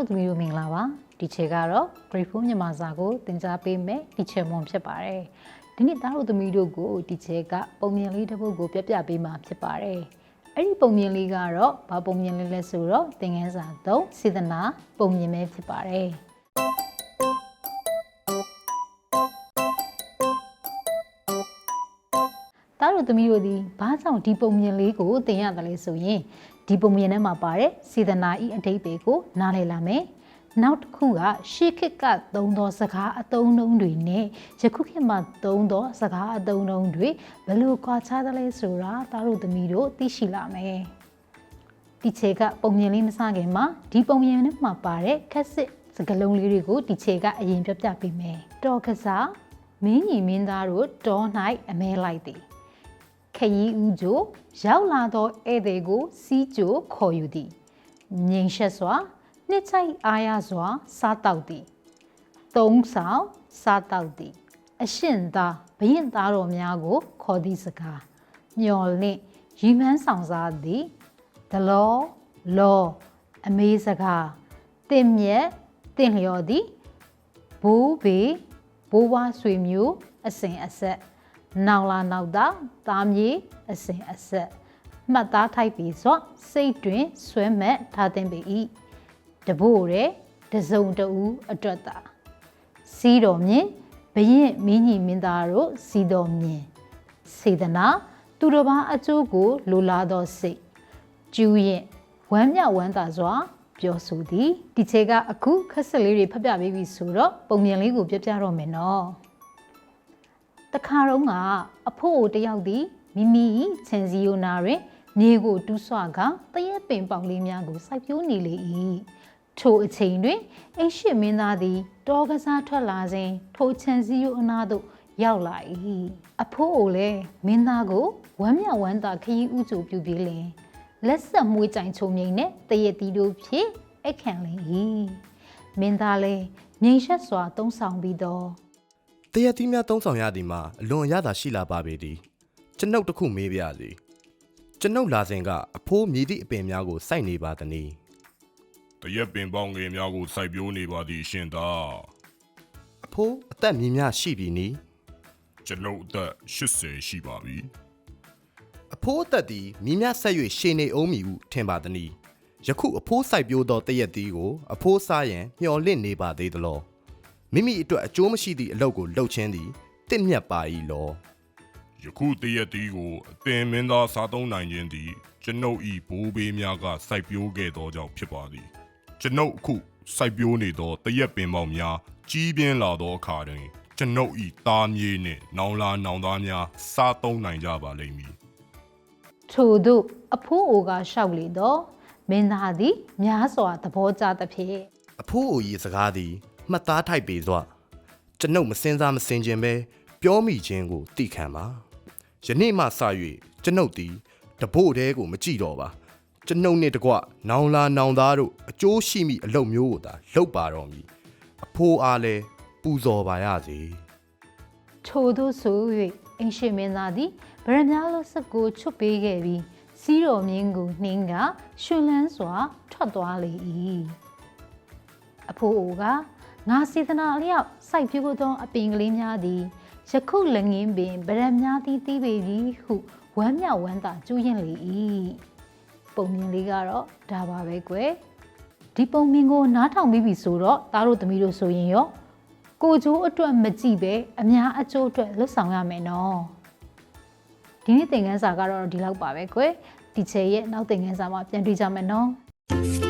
တို့သမီးတို့မင်္ဂလာပါဒီချေကတော့ grade 4မြန်မာစာကိုသင်ကြားပေးမယ်ဒီချေမွန်ဖြစ်ပါတယ်ဒီနေ့သားတို့သမီးတို့ကိုဒီချေကပုံမြင်လေးတစ်ပုဒ်ကိုပြပြပေးမှာဖြစ်ပါတယ်အဲ့ဒီပုံမြင်လေးကတော့ဘာပုံမြင်လေးလဲဆိုတော့သင်ခန်းစာ3စေတနာပုံမြင်ပဲဖြစ်ပါတယ် တို့သမီးတို့ဒီဘာကြောင့်ဒီပုံမြင်လေးကိုသင်ရတယ်လဲဆိုရင်ဒီပုံမြင်ထဲမှာပါတဲ့စေတနာဤအတိတ်ပဲကိုနားလည်လာမယ်။နောက်တစ်ခုကရှေးခေတ်ကသုံးသောစကားအသုံးအနှုန်းတွေနဲ့ယခုခေတ်မှာသုံးသောစကားအသုံးအနှုန်းတွေဘယ်လိုကွာခြားသလဲဆိုတာသားတို့သမီးတို့သိရှိလာမယ်။ဒီခြေကပုံမြင်လေးမစခင်မှာဒီပုံမြင်ထဲမှာပါတဲ့ခက်စစ်စကလုံးလေးတွေကိုဒီခြေကအရင်ပြပြပေးမယ်။တော်ကစားမင်းညီမင်းသားတို့တော၌အမဲလိုက်သည် ခရီးဦးကျိုရောက်လာသောဧည့်သည်ကို စီးကျိုခေါ်ယူသည်ငြိမ်ရှက်စွာနှစ်ချိုက်အားရစွာ စားတောက်သည်သုံးဆောင်စားတောက်သည်အရှင်သာဘရင်သားတော်များကို ခေါ်သည့်စကားမျော်လင့်ရီမန်းဆောင်စားသည်ဒလောလောအမေးစကားတင်မြက်တင်လျော်သည်ဘိုးဘေဘိုးဘွားဆွေမျိုးအစဉ်အဆက် နောင်လာနောက်တာသားမြေအစဉ်အဆက်မှတ်သားထိုက်ပြီးစွာစိတ်တွင်ဆွဲမဲ့ထားသင့်ပေ၏တဘို့ရဲတစုံတဦးအတွက်သာစီးတော်မြင်ဘရင်မင်းကြီးမင်းသားတို့စီးတော်မြင်စေတနာသူတော်ဘာအကျိုးကို လိုလားသောစိတ်ကျူးရင်ဝမ်းမြောက်ဝမ်းသာစွာပြောဆိုသည်ဒီချေကအခုခက်ဆက်လေးတွေဖတ်ပြပေးပြီဆိုတော့ပုံမြင်လေးကိုပြပြတော့မယ်နော် တခါတော့ကအဖို့တယောက်သည်မိမိ၏ခြံစည်းရိုးနာတွင်မြေကိုတူးဆွကတရက်ပင်ပေါက်လေးများကိုစိုက်ပျိုးနေလေ၏ထိုအချိန်တွင်အိရှိမင်းသားသည်တောကစားထွက်လာစဉ်ထိုခြံစည်းရိုးအနားသို့ရောက်လာ၏အဖိုးကိုလည်းမင်းသားကိုဝမ်းမြောက်ဝမ်းသာခရီးဥကြိုပြုပြီးလင်လက်ဆက်မွေးကြိုင်ချုံမြိန်နှင့်တရက်တီတို့ဖြင့်အခန့်လင်၏မင်းသားလည်းမြိန်ရှက်စွာသုံးဆောင်ပြီးတော့ တရက်တီးများသုံးဆောင်ရသည်မှာအလွန်အရသာရှိလာပါပေသည်ကျွန်ုပ်တစ်ခုမေးပြစီကျွန်ုပ်လာစဉ်ကအဖိုးမြည်သည့်အပင်များကိုစိုက်နေပါသနည်းတရက်ပင်ပေါင်းငယ်များကိုစိုက်ပျိုးနေပါသည်ရှင်သာအဖိုးအသက်မြည်များရှိပြီနီကျွန်ုပ်အသက်80ရှိပါပြီအဖိုးအသက်သည်မြည်များဆက်၍ရှည်နေအောင်မည်ဟုထင်ပါသနည်းယခုအဖိုးစိုက်ပျိုးသောတရက်တီးကိုအဖိုးစားရန်မျှော်လင့်နေပါသေးသလော မိမိအတွက်အကျိုးမရှိသည့်အလုပ်ကိုလုပ်ခြင်းသည်တင့်မြတ်ပါ၏လောယခုတရက်တီးကိုအသင်မင်းသားစားသုံးနိုင်ခြင်းသည်ကျွန်ုပ်ဤဘိုးဘေးများကစိုက်ပျိုးခဲ့သောကြောင့်ဖြစ်ပါသည်ကျွန်ုပ်အခုစိုက်ပျိုးနေသောတရက်ပင်ပေါင်းများကြီးပြင်းလာသောအခါတွင်ကျွန်ုပ်ဤသားမြေးနှင့်နောင်လာနောင်သားများစားသုံးနိုင်ကြပါလိမ့်မည်ထို့သို့အဖိုးအိုကလျှောက်လေတော့မင်းသားသည်များစွာသဘောကျသဖြင့်အဖိုးအိုကြီးစကားသည် မှတ်သားထိုက်ပေစွာကျွန်ုပ်မစင်စားမစင်ခြင်းပဲပြောမိခြင်းကိုသိခံပါယနေ့မှစ၍ကျွန်ုပ်သည်တဘို့တဲကိုမကြည့်တော့ပါကျွန်ုပ်နှင့်တကွနောင်လာနောင်သားတို့အကျိုးရှိမိအလုပ်မျိုးကိုသာလုပ်ပါတော့မည်အဖိုးအားလည်းပူဇော်ပါရစေထို့သို့ဆို၍အင်ရှင်မင်းသားသည်ဗရမ ्या လိုစက်ကိုချွတ်ပေးခဲ့ပြီးစီးတော်မြင်းကိုနှင်းကရှင်လန်းစွာထွက်သွားလေ၏အဖိုးအိုက ငါစေတနာအလျောက်စိုက်ပျိုးသောအပင်ကလေးများသည်ယခုလည်းငင်းပင်ဗရမ ्या သည်တီးပေပြီဟုဝမ်းမြောက်ဝမ်းသာကြူးရင်လေ၏ပုံမြင်လေးကတော့ဒါပါပဲကွယ်ဒီပုံမြင်ကိုနားထောင်ပြီးပြီဆိုတော့သားတို့သမီးတို့ဆိုရင်ရောကိုကျိုးအတွက်မကြည့်ပဲအများအကျိုးအတွက်လှုပ်ဆောင်ရမယ်နော်ဒီနေ့သင်ခန်းစာကတော့ဒီလောက်ပါပဲကွယ်ဒီချေရဲ့နောက်သင်ခန်းစာမှာပြန်တွေ့ကြမယ်နော်